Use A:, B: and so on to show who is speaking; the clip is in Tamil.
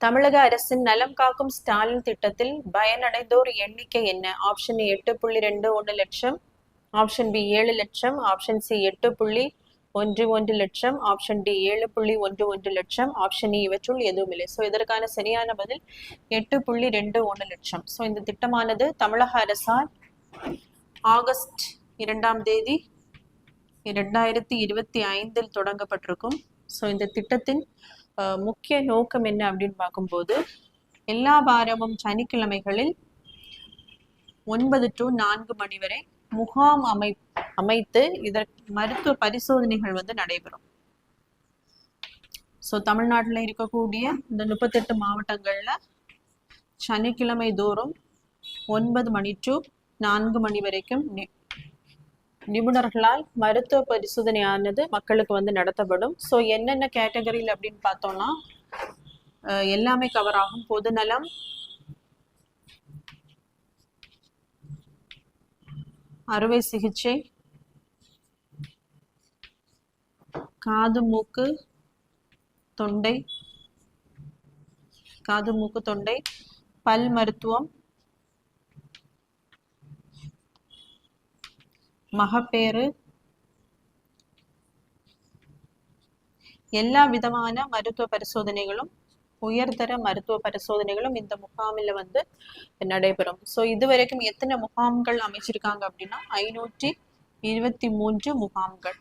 A: தமிழக அரசின் நலம் காக்கும் ஸ்டாலின் திட்டத்தில் பயனடைந்தோர் எண்ணிக்கை என்ன? ஆப்ஷன் எட்டு புள்ளி ரெண்டு ஒன்று லட்சம். ஆப்ஷன் பி ஏழு லட்சம். ஆப்ஷன் சி எட்டு புள்ளி ஒன்று ஒன்று லட்சம். ஆப்ஷன் டி ஏழு புள்ளி ஒன்று ஒன்று லட்சம். ஆப்ஷன் இ e இவற்றுள் எதுவும் இல்லை. ஸோ இதற்கான சரியான பதில் எட்டு புள்ளி ரெண்டு ஒன்று லட்சம். ஸோ இந்த திட்டமானது தமிழக அரசால் ஆகஸ்ட் இரண்டாம் தேதி இரண்டாயிரத்தி இருபத்தி ஐந்தில் தொடங்கப்பட்டிருக்கும். ஸோ இந்த திட்டத்தின் முக்கிய நோக்கம் என்ன அப்படின்னு பார்க்கும்போது எல்லா வாரமும் சனிக்கிழமைகளில் ஒன்பது டு நான்கு மணி வரை முகாம் அமை அமைத்து இதற்கு மருத்துவ பரிசோதனைகள் வந்து நடைபெறும். ஸோ தமிழ்நாட்டில் இருக்கக்கூடிய இந்த முப்பத்தெட்டு மாவட்டங்களில் சனிக்கிழமை தோறும் ஒன்பது மணி டு நான்கு மணி வரைக்கும் நிபுணர்களால் மருத்துவ பரிசோதனையானது மக்களுக்கு வந்து நடத்தப்படும். ஸோ என்னென்ன கேட்டகரியில் அப்படின்னு பார்த்தோம்னா எல்லாமே கவர் ஆகும். பொதுநலம் அறுவை சிகிச்சை காது மூக்கு தொண்டை காது மூக்கு தொண்டை பல் மருத்துவம் மகப்பேறு. எல்லா விதமான மருத்துவ பரிசோதனைகளும் உயர்தர மருத்துவ பரிசோதனைகளும் இந்த முகாமில் வந்து நடைபெறும். ஸோ இதுவரைக்கும் எத்தனை முகாம்கள் அமைச்சிருக்காங்க அப்படின்னா ஐநூற்றி இருபத்தி மூன்று முகாம்கள்.